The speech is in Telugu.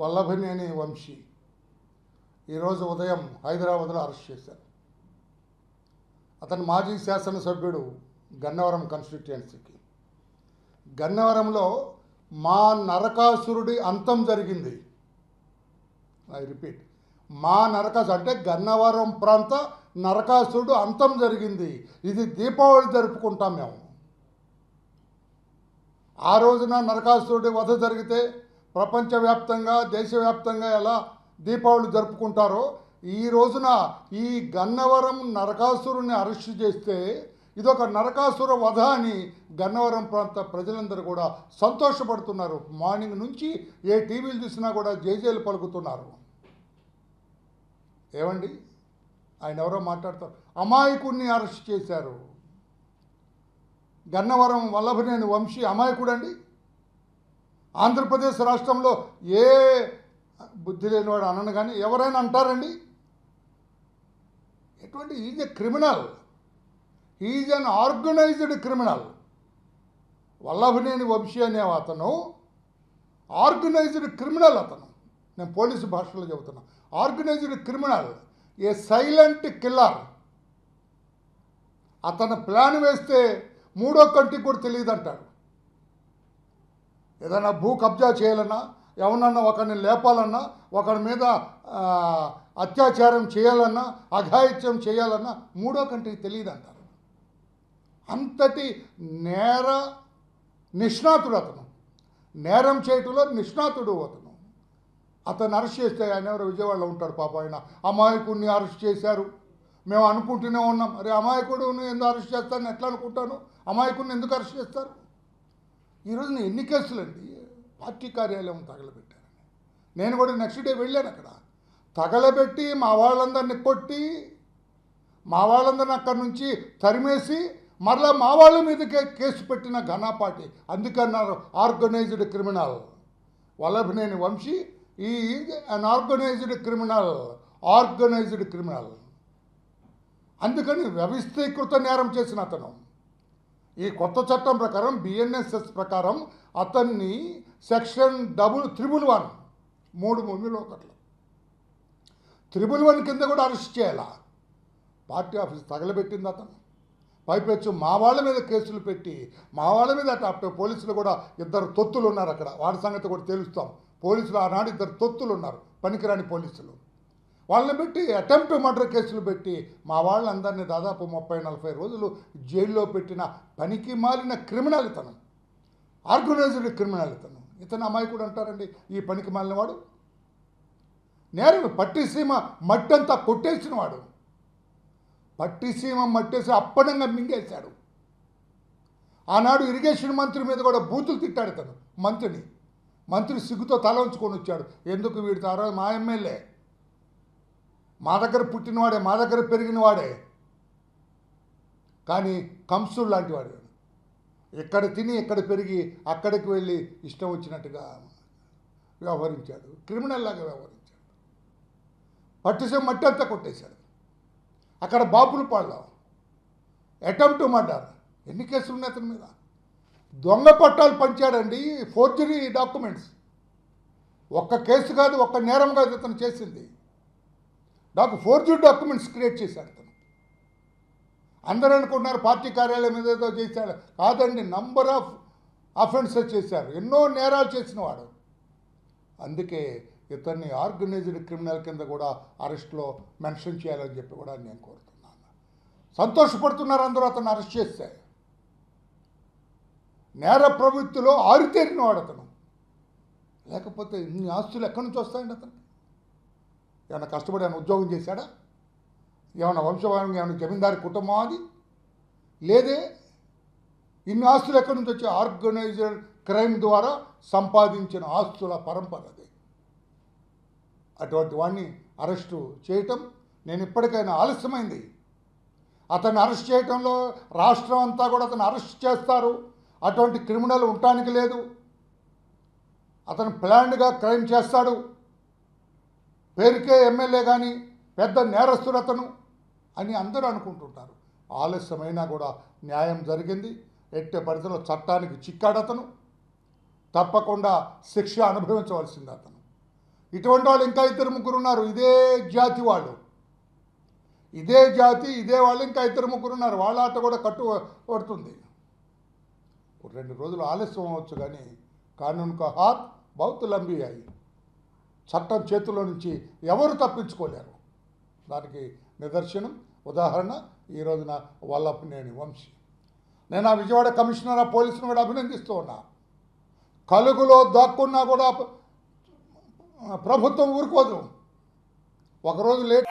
వల్లభనేని వంశీ ఈరోజు ఉదయం హైదరాబాద్లో అరెస్ట్ చేశారు. అతను మాజీ శాసనసభ్యుడు గన్నవరం కాన్స్టిట్యుయెన్సీకి గన్నవరంలో మా నరకాసురుడి అంతం జరిగింది. ఐ రిపీట్ మా నరకాసు అంటే గన్నవరం ప్రాంత నరకాసురుడు అంతం జరిగింది. ఇది దీపావళి జరుపుకుంటాం మేము. ఆ రోజున నరకాసురుడి వధ జరిగితే ప్రపంచవ్యాప్తంగా దేశవ్యాప్తంగా ఎలా దీపావళి జరుపుకుంటారో ఈ రోజున ఈ గన్నవరం నరకాసురుని అరెస్ట్ చేస్తే ఇదొక నరకాసుర వధ అని గన్నవరం ప్రాంత ప్రజలందరూ కూడా సంతోషపడుతున్నారు. మార్నింగ్ నుంచి ఏ టీవీలు చూసినా కూడా జేజేలు పలుకుతున్నారు. ఏమండి? ఆయన ఎవరో మాట్లాడతారు. అమాయకుడిని అరెస్ట్ చేశారు. గన్నవరం వల్లభనేని వంశీ అమాయకుడండి? ఆంధ్రప్రదేశ్ రాష్ట్రంలో ఏ బుద్ధి లేనివాడు అనను కానీ ఎవరైనా అంటారండి? ఎటువంటి is a criminal. Is an organised criminal. Vallabhaneni Vamsi అనే అతను ఆర్గనైజ్డ్ క్రిమినల్ అతను. నేను పోలీసు భాషలో చెబుతున్నా. Organised criminal. A silent killer. అతను ప్లాన్ వేస్తే మూడో కంటికి కూడా తెలియదు అంటాడు ఏదైనా భూ కబ్జా చేయాలన్నా ఎవరన్నా ఒకరిని లేపాలన్నా ఒకరి మీద అత్యాచారం చేయాలన్నా అఘాయిత్యం చేయాలన్నా మూడో కంటికి తెలియదు అంటారు అంతటి నేర నిష్ణాతుడు అతను. నేరం చేయటంలో నిష్ణాతుడు అతను. అతను అరెస్ట్ చేస్తే ఆయన ఎవరో విజయవాడలో ఉంటాడు పాప ఆయన. అమాయకుడిని అరెస్ట్ చేశారు. మేము అనుకుంటూనే ఉన్నాం. అరే అమాయకుడిని ఎందుకు అరెస్ట్ చేస్తాను ఎట్లా అనుకుంటాను? అమాయకుడిని ఎందుకు అరెస్ట్ చేస్తారు? ఈరోజు ఎన్ని కేసులండి పార్టీ కార్యాలయం తగలబెట్టారని. నేను కూడా నెక్స్ట్ డే వెళ్ళాను అక్కడ. తగలబెట్టి మా వాళ్ళందరిని కొట్టి మా వాళ్ళందరిని అక్కడి నుంచి తరిమేసి మరలా మా వాళ్ళ మీదకే కేసు పెట్టిన ఘనాపాటి అందుకన్నారు ఆర్గనైజ్డ్ క్రిమినల్ వల్లభనేని వంశీ ఈ an organised criminal organised criminal. అందుకని వ్యవస్థీకృత నేరం చేసిన అతను. ఈ కొత్త చట్టం ప్రకారం బిఎన్ఎస్ఎస్ ప్రకారం అతన్ని సెక్షన్ డబుల్ త్రిబుల్ వన్ మూడు మూడు ఒకట్లు త్రిబుల్ వన్ కింద కూడా అరెస్ట్ చేయాలా? పార్టీ ఆఫీస్ తగలబెట్టింది అతను. పైపెచ్చు మా వాళ్ళ మీద కేసులు పెట్టి మా వాళ్ళ మీద అటు పోలీసులు కూడా ఇద్దరు తొత్తులు ఉన్నారు అక్కడ. వాడి సంగతి కూడా తెలుస్తాం. పోలీసులు ఆనాడు ఇద్దరు తొత్తులు ఉన్నారు. పనికిరాని పోలీసులు. వాళ్ళని పెట్టి అటెంప్ట్ మర్డర్ కేసులు పెట్టి మా వాళ్ళందరినీ దాదాపు ముప్పై నలభై రోజులు జైల్లో పెట్టిన పనికి మాలిన క్రిమినల్ ఇతను ఆర్గనైజ్డ్ క్రిమినల్ ఇతను ఇతను అమాయకుడు అంటారండి. ఈ పనికి మాలిన వాడు. నేరం పట్టిసీమ మట్టంతా కొట్టేసిన వాడు. పట్టిసీమ మట్టేసి అప్పనంగా మింగేశాడు. ఆనాడు ఇరిగేషన్ మంత్రి మీద కూడా బూతులు తిట్టాడు ఇతను. మంత్రిని. మంత్రి సిగ్గుతో తల ఉంచుకొని వచ్చాడు. ఎందుకు వీడితో? ఆ రోజు మా ఎమ్మెల్యే. మా దగ్గర పుట్టినవాడే మా దగ్గర పెరిగినవాడే. కానీ కంసుడు లాంటి వాడు. ఎక్కడ తిని ఎక్కడ పెరిగి అక్కడికి వెళ్ళి ఇష్టం వచ్చినట్టుగా వ్యవహరించాడు. క్రిమినల్ లాగా వ్యవహరించాడు. పట్టుసే మట్టి అంతా కొట్టేశాడు. అక్కడ బాపులు పాళ్ళ. Attempt murder. ఎన్ని కేసులు ఉన్నాయి అతని మీద? దొంగ పట్టాలు పంచాడండి ఫోర్జరీ డాక్యుమెంట్స్. ఒక్క కేసు కాదు ఒక్క నేరం కాదు ఇతను చేసింది. నాకు ఫోర్జీ డాక్యుమెంట్స్ క్రియేట్ చేశాడు తను. అందరూ అనుకుంటున్నారు పార్టీ కార్యాలయం మీద చేశారు. చేశాడు కాదండి నంబర్ ఆఫ్ అఫెన్సెస్ చేశారు. ఎన్నో నేరాలు చేసిన వాడు. అందుకే ఇతన్ని ఆర్గనైజ్డ్ క్రిమినల్ కింద కూడా అరెస్ట్లో మెన్షన్ చేయాలని చెప్పి కూడా నేను కోరుతున్నాను. సంతోషపడుతున్నారు అందరూ అతను అరెస్ట్ చేస్తే. నేర ప్రవృత్తిలో ఆరితేరిన వాడు అతను. లేకపోతే ఇన్ని ఆస్తులు ఎక్కడి నుంచి వస్తాయండి అతను ఏమైనా కష్టపడి ఏమైనా ఉద్యోగం చేశాడా? ఏమైనా వంశవారంగా ఏమైనా జమీందారి కుటుంబం అది? లేదే. ఇన్ని ఆస్తులు ఎక్కడి నుంచి వచ్చి ఆర్గనైజర్ క్రైమ్ ద్వారా సంపాదించిన ఆస్తుల పరంపర అది. అటువంటి వాడిని అరెస్టు చేయటం నేను ఇప్పటికైనా ఆలస్యమైంది. అతన్ని అరెస్ట్ చేయటంలో రాష్ట్రం అంతా కూడా అతను అరెస్ట్ చేస్తారు. అటువంటి క్రిమినల్ ఉండటానికి లేదు. అతను ప్లాన్డ్గా క్రైమ్ చేస్తాడు. పేరుకే ఎమ్మెల్యే కానీ పెద్ద నేరస్తుడు అని అందరూ అనుకుంటుంటారు. ఆలస్యమైనా కూడా న్యాయం జరిగింది. ఎట్టే పరిధిలో చట్టానికి చిక్కాడతను. తప్పకుండా శిక్ష అనుభవించవలసింది అతను. ఇటువంటి వాళ్ళు ఇంకా ఇద్దరు ముగ్గురు ఉన్నారు. ఇదే జాతి వాళ్ళు. ఇదే జాతి ఇదే వాళ్ళు ఇంకా ఇద్దరు ముగ్గురు ఉన్నారు. వాళ్ళ ఆట కూడా కట్టు పడుతుంది రెండు రోజులు ఆలస్యం అవ్వచ్చు కానీ కానూన్ కా హాత్ బౌత్ లంబీ అయ్యి చట్టం చేతిలో నుంచి ఎవరు తప్పించుకోలేరు. దానికి నిదర్శనం ఉదాహరణ ఈ రోజున వల్లభనేని వంశీ. నేను ఆ విజయవాడ కమిషనర్ ఆఫ్ పోలీసును కూడా అభినందిస్తూ ఉన్నా. కలుగులో దాక్కున్నా కూడా ప్రభుత్వం ఊరుకోదు. ఒకరోజు లేట్